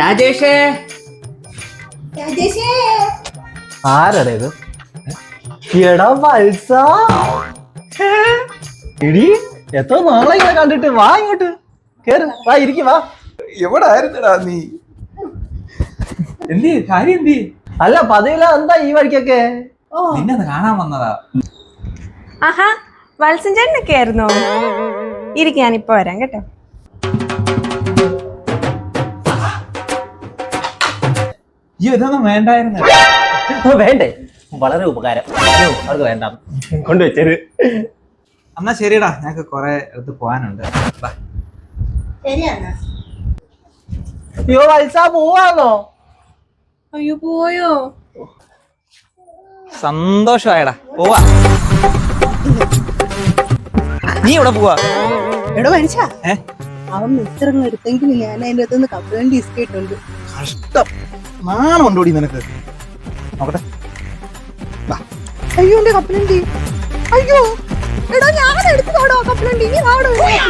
രാജേഷേ. രാജേഷേ. ആരടേ ഇത്? എടാ വത്സ. എടി എത്ര നാളെ ഇങ്ങനെ കണ്ടിട്ട്? വാ ഇങ്ങോട്ട്. കേറ് വാ ഇരിക്ക് വാ. എവിടെ ആയിരുന്നടാ നീ? എന്തി കാര്യം എന്തി? അല്ല പതിവില്ല എന്താ ഈ വഴിക്കൊക്കെ? നിന്നെ കാണാൻ വന്നതാ. ആഹാ വത്സൻ ചേട്ടനൊക്കെ ആയിരുന്നോ? ഇരിക്കും ഞാനിപ്പോ വരാം കേട്ടോ. ഈ ഇതൊന്നും വേണ്ടായിരുന്നു. വേണ്ടേ? വളരെ ഉപകാരം. അവർക്ക് വേണ്ട. കൊണ്ടുവച്ചത് എന്നാ ശരിടാ ഞങ്ങക്ക് കൊറേ അടുത്ത് പോവാനുണ്ട്. ബാ. അയ്യോ വത്സാ പോവാണോ അയ്യോ പോയോ? സന്തോഷമായടാ പോവാ. നീ ഇവിടെ പോവാ? എടോ മനുഷ്യ? അവൻ മിത്രങ്ങൾ എടുത്തെങ്കിൽ ഞാൻ അതിന്റെ അകത്തുനിന്ന് കപ്പലണ്ടി ഇസ്കേട്ടുണ്ട് കഷ്ടം. നാണുണ്ടോടി നിനക്ക്? നോക്കട്ടെ. അയ്യോ എന്റെ കപ്പലണ്ടി. അയ്യോ. എടാ ഞാൻ എടുത്തു കപ്പലണ്ടി. നീ കപ്പലണ്ടി